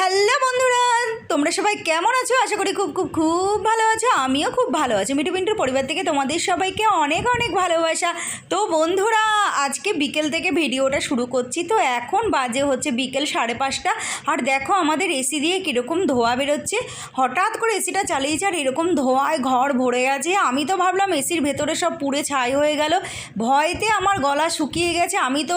Hello বন্ধুরা তোমরা সবাই কেমন আছো? আশা করি খুব খুব খুব ভালো আছো। আমিও খুব ভালো আছি। মিটু পিন্টুর পরিবার থেকে তোমাদের সবাইকে অনেক অনেক ভালোবাসা। তো বন্ধুরা, আজকে বিকেল থেকে ভিডিওটা শুরু করছি। তো এখন বাজে হচ্ছে বিকেল সাড়ে পাঁচটা। আর দেখো, আমাদের এসি দিয়ে কীরকম ধোয়া বেরোচ্ছে। হঠাৎ করে এসিটা চালিয়েছে আর এরকম ধোঁয়ায় ঘর ভরে গেছে। আমি তো ভাবলাম এসির ভেতরে সব পুড়ে ছাই হয়ে গেল। ভয়তে আমার গলা শুকিয়ে গেছে। আমি তো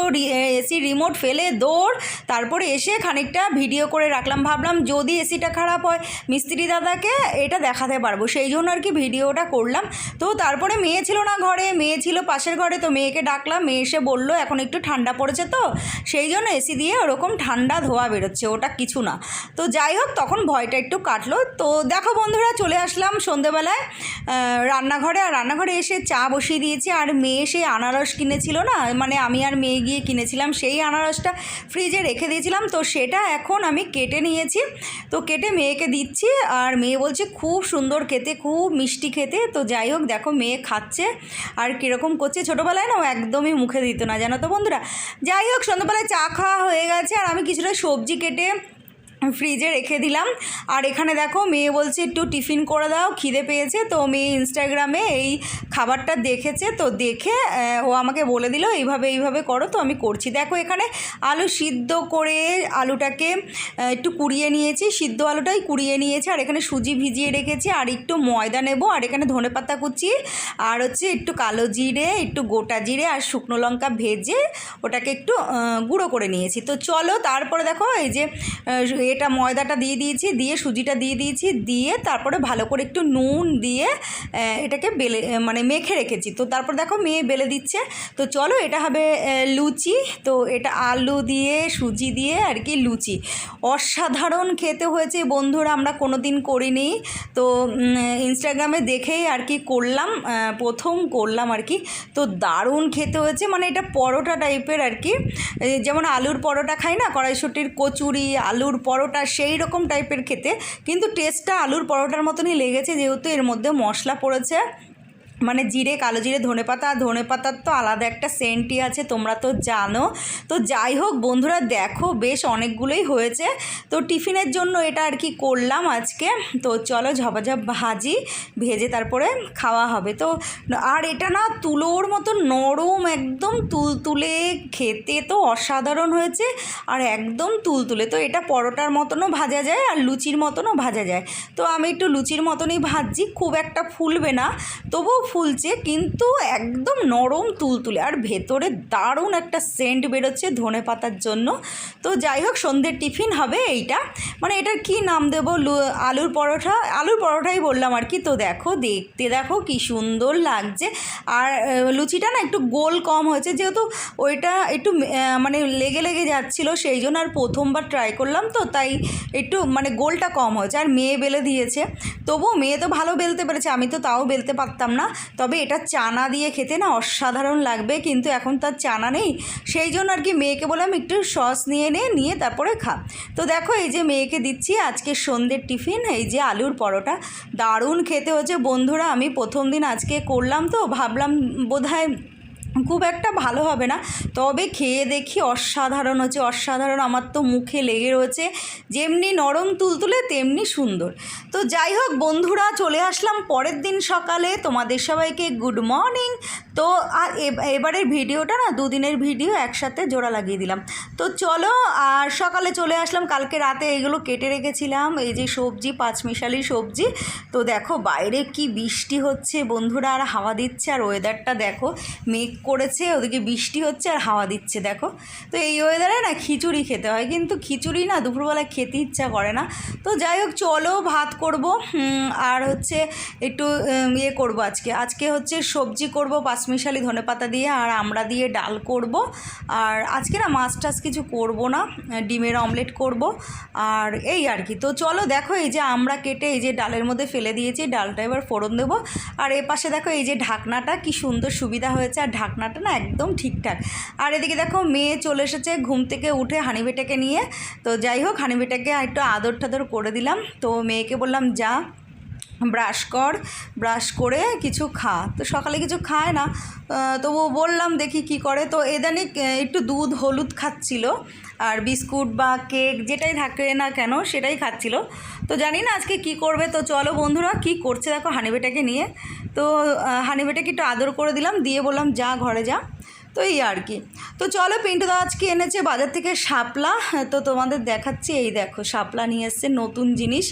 এসি রিমোট ফেলে দৌড়, তারপরে এসে খানিকটা ভিডিও করে রাখলাম। ভাবলাম যদি এসিটা খারাপ হয়। মিস্ত্রি দাদাকে এটা দেখাতে পারব। সেই জন্য আর কি ভিডিওটা করলাম। তো তারপরে মেয়ে ছিল না ঘরে, মেয়ে ছিল পাশের ঘরে, তো মেয়েকে ডাকলাম। মেয়ে এসে বলল, এখন একটু ঠান্ডা পড়েছে তো? সেই জন্য এসি দিয়ে ওরকম ঠান্ডা ধোয়া বেরোচ্ছে, ওটা কিছু না। তো যাই হোক, তখন ভয়টা একটু কাটলো। তো দেখো বন্ধুরা, চলে আসলাম সন্ধেবেলায় রান্নাঘরে। আর রান্নাঘরে এসে চা বসিয়ে দিয়েছি। আর মেয়ে সেই আনারস কিনেছিল না মানে আমি আর মেয়ে গিয়ে কিনেছিলাম। সেই আনারসটা ফ্রিজে রেখে দিয়েছিলাম। তো সেটা এখন আমি কেটে নিয়েছি। তো কেটে মেয়েকে দিচ্ছি আর মেয়ে বলছে খুব সুন্দর খেতে, খুব মিষ্টি খেতে। তো যাই হোক, দেখো মেয়ে খাচ্ছে আর কীরকম করছে। ছোটোবেলায় না ও একদমই মুখে দিত না, জানো তো বন্ধুরা? যাই হোক, সন্ধ্যাবেলায় চা খাওয়া হয়ে গেছে আর আমি কিছুটা সবজি কেটে ফ্রিজে রেখে দিলাম। আর এখানে দেখো, মেয়ে বলছে, একটু টিফিন করে দাও, খিদে পেয়েছে। তো মেয়ে ইনস্টাগ্রামে এই খাবারটা দেখেছে। তো দেখে ও আমাকে বলে দিল, এইভাবে এইভাবে করো, তো আমি করছি। দেখো, এখানে আলু সিদ্ধ করে আলুটাকে একটু কুড়িয়ে নিয়েছি। সিদ্ধ আলুটাই কুড়িয়ে নিয়েছি। আর এখানে সুজি ভিজিয়ে রেখেছি। আর একটু ময়দা নেব। আর এখানে ধনে পাতা কুচি। আর হচ্ছে একটু কালো জিরে, একটু গোটা জিরে আর শুকনো লঙ্কা ভেজে ওটাকে একটু গুঁড়ো করে নিয়েছি। তো চলো, তারপরে দেখো, এই যে এটা ময়দাটা দিয়ে দিয়েছি, দিয়ে সুজিটা দিয়ে দিয়েছি, দিয়ে তারপরে ভালো করে একটু নুন দিয়ে এটাকে বেলে মানে মেখে রেখেছি। তো তারপর দেখো মেয়ে বেলে দিচ্ছে। তো চলো এটা হবে লুচি। তো এটা আলু দিয়ে, সুজি দিয়ে আর কি লুচি। অসাধারণ খেতে হয়েছে বন্ধুরা, আমরা কোনো দিন করিনি। তো ইনস্টাগ্রামে দেখেই আর কি করলাম প্রথম করলাম আর কি। তো দারুণ খেতে হয়েছে মানে এটা পরোটা টাইপের আর কি। যেমন আলুর পরোটা খাই না, কড়াইশুটির কচুরি, আলুর পরোটা সেই রকম টাইপের খেতে। কিন্তু টেস্টটা আলুর পরোটার মতনই লেগেছে, যেহেতু এর মধ্যে মশলা পড়েছে। মানে জিরে, কালো জিরে, ধনে পাতা, আর ধনে পাতার তো আলাদা একটা সেন্টই আছে, তোমরা তো জানো। তো যাই হোক বন্ধুরা, দেখো বেশ অনেকগুলোই হয়েছে। তো টিফিনের জন্য এটা আর কি করলাম আজকে। তো চলো ঝপাঝপ ভাজি, ভেজে তারপরে খাওয়া হবে। তো আর এটা না তুলোর মতো নরম একদম তুলতুলে খেতে তো অসাধারণ হয়েছে, আর একদম তুলতুলে তো এটা পরোটার মতনও ভাজা যায়, আর লুচির মতনও ভাজা যায়। তো আমি একটু লুচির মতনই ভাজছি, খুব একটা ফুলবে না। তবুও ফুলছে, কিন্তু একদম নরম তুলতুলে। আর ভেতরে দারুণ একটা সেন্ট বেরোচ্ছে ধনে পাতার জন্য। তো যাই হোক, সন্ধ্যের টিফিন হবে এইটা। মানে এটার কি নাম দেবো? আলুর পরোটা আলুর পরোটাই বললাম আর কি। তো দেখো, দেখতে দেখো কি সুন্দর লাগছে। আর লুচিটা না একটু গোল কম হয়েছে, যেহেতু ওইটা একটু মানে লেগে লেগে যাচ্ছিল সেই জন্য আর প্রথমবার ট্রাই করলাম তো, তাই একটু মানে গোলটা কম হয়েছে। আর মেয়ে বেলে দিয়েছে। তবুও মেয়ে তো ভালো বেলতে পেরেছে, আমি তো তাও বেলতে পারতাম না। তবে এটা চানা দিয়ে খেতে না অসাধারণ লাগবে, কিন্তু এখন তার চানা নেই। সেই জন্য আর কি মেয়েকে বললাম, একটু সস নিয়ে নে, নিয়ে তারপরে খা। তো দেখো, এই যে মেয়েকে দিচ্ছি, আজকে সন্ধ্যের টিফিন, এই যে আলুর পরোটা। দারুণ খেতে হচ্ছে বন্ধুরা, আমি প্রথম দিন আজকে করলাম তো, ভাবলাম বোধহয় খুব একটা ভালো হবে না। তবে খেয়ে দেখি অসাধারণ হচ্ছে, অসাধারণ আমার তো মুখে লেগে রয়েছে। যেমনি নরম তুলতুলে, তেমনি সুন্দর। তো যাই হোক বন্ধুরা, চলে আসলাম পরের দিন সকালে। তোমাদের সবাইকে গুড মর্নিং তো আর এব- এবারের ভিডিওটা না, দুদিনের ভিডিও একসাথে জোড়া লাগিয়ে দিলাম। তো চলো, আর সকালে চলে আসলাম। কালকে রাতে এগুলো কেটে রেখেছিলাম। এই যে সবজি, পাঁচমিশালি সবজি। তো দেখো বাইরে কি বৃষ্টি হচ্ছে বন্ধুরা, আর হাওয়া দিচ্ছে, আর ওয়েদারটা দেখো মেঘ করেছে, ওদিকে বৃষ্টি হচ্ছে আর হাওয়া দিচ্ছে, দেখো। তো এই ওয়েদারে না খিচুড়ি খেতে হয়, কিন্তু খিচুড়ি না দুপুরবেলা খেতে ইচ্ছা করে না। তো যাই হোক, চলো ভাত করব আর হচ্ছে একটু ইয়ে করব আজকে। আজকে হচ্ছে সবজি করব পাঁচমিশালি ধনে পাতা দিয়ে আর আমরা দিয়ে ডাল করব। আর আজকে না মাছ টাছ কিছু করব না, ডিমের অমলেট করব, আর এই আর কি। তো চলো দেখো এই যে আমরা কেটে এই যে ডালের মধ্যে ফেলে দিয়েছি, ডালটা এবার ফোড়ন দেবো। আর এ পাশে দেখো এই যে ঢাকনাটা, কি সুন্দর সুবিধা হয়েছে, আর ঢাকনাটা না একদম ঠিকঠাক। আর এদিকে দেখো মেয়ে চলে এসেছে ঘুম থেকে উঠে হানিবেটাকে নিয়ে। তো যাই হোক হানিবেটাকে একটু আদর টাদর করে দিলাম। তো মেয়েকে বললাম, যা। ব্রাশ কর ব্রাশ করে কিছু খা। তো সকালে কিছু খায় না। তবু বললাম দেখি কি করে। তো এদানিক আহ, একটু দুধ হলুদ খাচ্ছিল। আর বিস্কুট বা কেক যেটাই থাকে না কেন সেটাই খাচ্ছিল। তো জানি না আজকে কি করবে। তো চলো বন্ধুরা কি করছে দেখো হানিবেটাকে নিয়ে। তো হানিবেটাকে একটু আদর করে দিলাম। দিয়ে বললাম যা ঘরে যা। তো এই আর কি। তো চলো পিন্টু দা আজকে এনেছে বাজার থেকে শাপলা। তো তোমাদের দেখাচ্ছি। এই দেখো শাপলা নিয়ে এসছে নতুন জিনিস।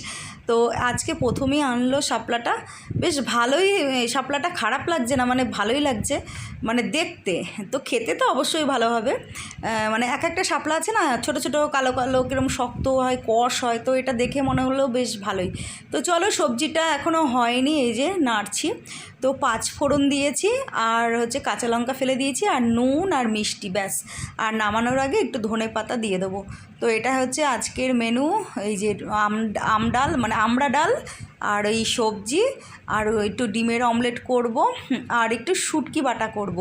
তো আজকে প্রথমেই আনলো শাপলাটা। বেশ ভালোই, শাপলাটা খারাপ লাগছে না মানে ভালোই লাগছে মানে দেখতে। তো খেতে তো অবশ্যই ভালো হবে। মানে এক একটা শাপলা আছে না, ছোট ছোট, কালো কালো, কিরম শক্ত হয়, কষ হয়, তো এটা দেখে মনে হলো বেশ ভালোই। তো চলো সবজিটা এখনও হয়নি, এই যে নাড়ছি। তো পাঁচ ফোড়ন দিয়েছি, আর হচ্ছে কাঁচা লঙ্কা ফেলে দিয়েছি, আর নুন আর মিষ্টি, ব্যাস। আর নামানোর আগে একটু ধনে পাতা দিয়ে দেবো। তো এটা হচ্ছে আজকের মেনু এই যে আম আম ডাল মানে আমড়া ডাল, আর ওই সবজি, আর একটু ডিমের অমলেট করব, আর একটু শুটকি বাটা করব।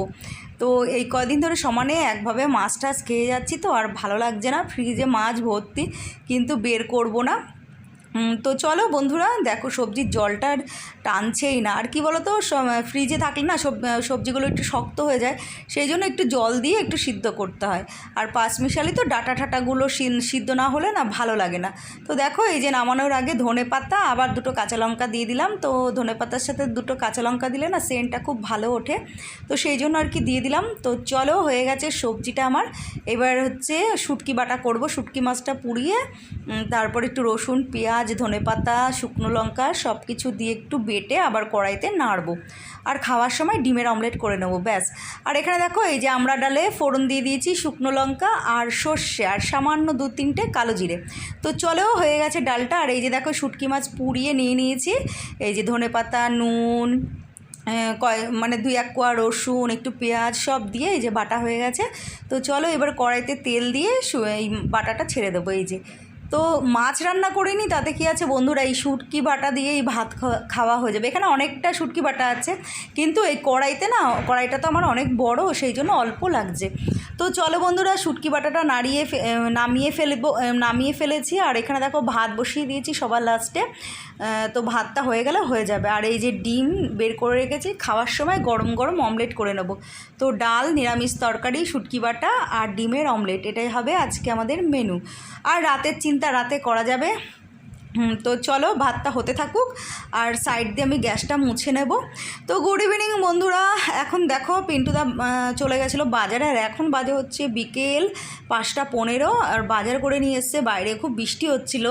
তো এই কদিন ধরে সমানে একভাবে মাছ টাছ খেয়ে যাচ্ছি তো, আর ভালো লাগছে না, ফ্রিজে মাছ ভর্তি, কিন্তু বের করব না। তো চলো বন্ধুরা, দেখো সবজির জলটা আর টানছেই না। আর কি বলো তো ফ্রিজে থাকলে না সব সবজিগুলো একটু শক্ত হয়ে যায়, সেই জন্য একটু জল দিয়ে একটু সিদ্ধ করতে হয়। আর পাঁচমিশালি তো ডাটা ঠাটাগুলো সিদ্ধ না হলে না ভালো লাগে না। তো দেখো, এই যে নামানোর আগে ধনে পাতা, আবার দুটো কাঁচা লঙ্কা দিয়ে দিলাম। তো ধনে পাতার সাথে দুটো কাঁচা লঙ্কা দিলে না সেন্টটা খুব ভালো ওঠে। তো সেই জন্য আর কি দিয়ে দিলাম। তো চলো, হয়ে গেছে সবজিটা আমার। এবার হচ্ছে শুটকি বাটা করব, শুটকি মাছটা পুড়িয়ে তারপর একটু রসুন, পেঁয়াজ ধনে পাতা শুকনো লঙ্কা সব কিছু দিয়ে একটু বেটে আবার কড়াইতে নাড়বো। আর খাওয়ার সময় ডিমের অমলেট করে নেব, ব্যাস। আর এখানে দেখো, এই যে আমরা ডালে ফোড়ন দিয়ে দিয়েছি শুকনো লঙ্কা আর সর্ষে আর সামান্য দু তিনটে কালো জিরে। তো চলেও হয়ে গেছে ডালটা। আর এই যে দেখো, শুটকি মাছ পুড়িয়ে নিয়ে নিয়েছি। এই যে ধনে পাতা নুন কয় মানে দুই এক কোয়া রসুন, একটু পেঁয়াজ সব দিয়ে এই যে বাটা হয়ে গেছে। তো চলো, এবার কড়াইতে তেল দিয়ে এই বাটাটা ছেড়ে দেবো, এই যে। তো মাছ রান্না করে করিনি, তাতে কি আছে বন্ধুরা? এই শুটকি বাটা দিয়ে এই ভাত খাওয়া- হয়ে যাবে। এখানে অনেকটা শুটকি বাটা আছে, কিন্তু এই কড়াইতে না, কড়াইটা তো আমার অনেক বড়, সেই জন্য অল্প লাগছে। তো চলো বন্ধুরা, শুটকি বাটাটা নাড়িয়ে নামিয়ে ফেলব নামিয়ে ফেলেছি। আর এখানে দেখো ভাত বসিয়ে দিয়েছি সবার লাস্টে। তো ভাতটা হয়ে গেলে হয়ে যাবে। আর এই যে ডিম বের করে রেখেছি, খাওয়ার সময় গরম গরম অমলেট করে নেব। তো ডাল, নিরামিষ তরকারি, শুটকি বাটা আর ডিমের অমলেট, এটাই হবে আজকে আমাদের মেনু। আর রাতের চিন্তা রাতে করা যাবে তো চলো, ভাতটা হতে থাকুক, আর সাইড দিয়ে আমি গ্যাসটা মুছে নেব। তো গুড ইভিনিং বন্ধুরা, এখন দেখো পিন্টুদা চলে গেছিল বাজারে, আর এখন বাজে হচ্ছে বিকেল পাঁচটা পনেরো, আর বাজার করে নিয়ে এসছে, বাইরে খুব বৃষ্টি হচ্ছিল।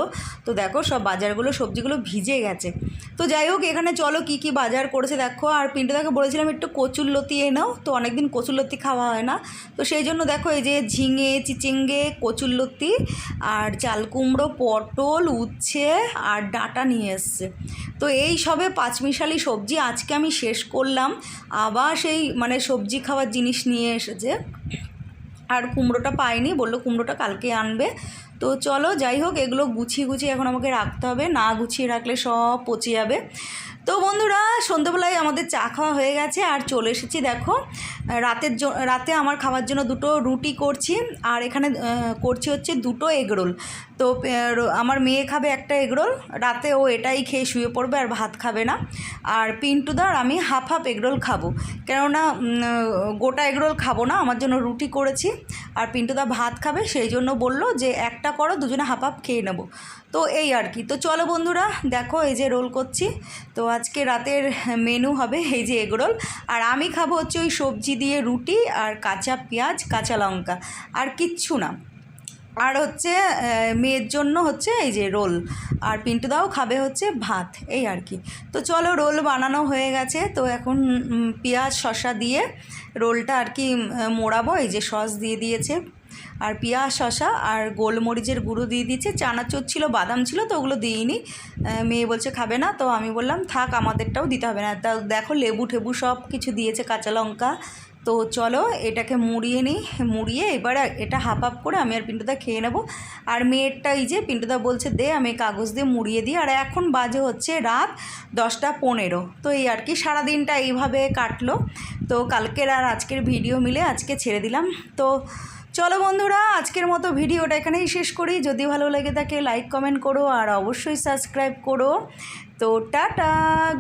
তো দেখো সব বাজারগুলো, সবজিগুলো ভিজে গেছে। তো যাই হোক, এখানে চলো কি কি বাজার করেছে দেখো। আর পিন্টুদাকে বলেছিলাম একটু কচুর লতি এনেও তো অনেকদিন কচুর লতি খাওয়া হয় না। তো সেই জন্য দেখো এই যে ঝিঙে, চিচিঙ্গে কচুর লতি আর চাল কুমড়ো, পটল, উচ্ছে আর ডাটা নিয়ে এসছে। তো এই সবে পাঁচমিশালি সবজি আজকে আমি শেষ করলাম। আবার সেই মানে সবজি খাওয়ার জিনিস নিয়ে এসেছে। আর কুমড়োটা পাইনি, বলল কুমড়োটা কালকে আনবে। তো চলো যাই হোক, এগুলো গুছিয়ে গুছিয়ে এখন আমাকে রাখতে হবে। না গুছিয়ে রাখলে সব পচে যাবে। তো বন্ধুরা, সন্ধ্যেবেলায় আমাদের চা খাওয়া হয়ে গেছে। আর চলে এসেছি দেখো রাতের রাতে আমার খাওয়ার জন্য দুটো রুটি করছি, আর এখানে করছি হচ্ছে দুটো এগরোল তো আমার মেয়ে খাবে একটা এগরোল রাতে ও এটাই খেয়ে শুয়ে পড়বে আর ভাত খাবে না। আর পিন্টু পিন্টুদার আমি হাফ হাফ এগরোল খাব। কেননা গোটা এগরোল খাব না, আমার জন্য রুটি করেছি। আর পিন্টুদা ভাত খাবে, সেই জন্য বলল যে একটা করো, দুজনে হাফ হাফ খেয়ে নেব। তো, এই আর কি। তো, চলো বন্ধুরা, দেখো এই যে রোল করছি। তো, আজকে রাতের মেনু হবে এই যে এগরোল আর আমি খাব হচ্ছে ওই সবজি দিয়ে রুটি আর কাঁচা পেঁয়াজ, কাঁচা লঙ্কা আর কিচ্ছু না। আর হচ্ছে মেয়ের জন্য হচ্ছে এই যে রোল। আর পিন্টু দাও খাবে হচ্ছে ভাত, এই আর কি। তো চলো রোল বানানো হয়ে গেছে। তো এখন পেঁয়াজ, শসা দিয়ে রোলটা আর কি মোড়াবো। এই যে সস দিয়ে দিয়েছে। আর পেঁয়াজ, শসা আর গোলমরিচের গুঁড়ো দিয়ে দিয়েছে। চানাচুর ছিল, বাদাম ছিল, তো ওগুলো দিইনি। মেয়ে বলছে খাবে না। তো আমি বললাম, থাক, আমাদেরটাও দিতে হবে না। তা দেখো, লেবু টেবু সব কিছু দিয়েছে, কাঁচা লঙ্কা তো চলো এটাকে মুড়িয়ে নিই, মুড়িয়ে এবার এটা হাফ হাফ করে আমি আর পিন্টুদা খেয়ে নেব। আর মেয়েরটা এই যে পিন্টুদা বলছে, দে, আমি কাগজ দিয়ে মুড়িয়ে দিই। আর এখন বাজে হচ্ছে রাত দশটা পনেরো। তো এই আর কি সারাদিনটা এইভাবে কাটলো। তো কালকের আর আজকের ভিডিও মিলে আজকে ছেড়ে দিলাম। তো চলো বন্ধুরা, আজকের মতো ভিডিওটা এখানেই শেষ করি। যদি ভালো লাগে থাকে লাইক কমেন্ট করো আর অবশ্যই সাবস্ক্রাইব করো। তো টাটা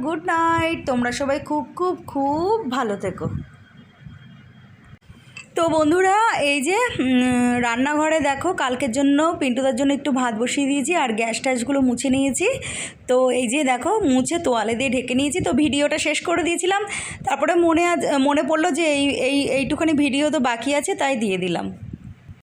গুড নাইট তোমরা সবাই খুব খুব খুব ভালো থেকো। তো বন্ধুরা, এই যে রান্নাঘরে দেখো, কালকের জন্য পিন্টুদার জন্য একটু ভাত বসিয়ে দিয়েছি আর গ্যাস ট্যাসগুলো মুছে নিয়েছি। তো এই যে দেখো, মুছে তোয়ালে দিয়ে ঢেকে নিয়েছি। তো ভিডিওটা শেষ করে দিয়েছিলাম। তারপরে মনে আজ- মনে পড়ল যে এই এই, এইটুখানি ভিডিও তো বাকি আছে, তাই দিয়ে দিলাম।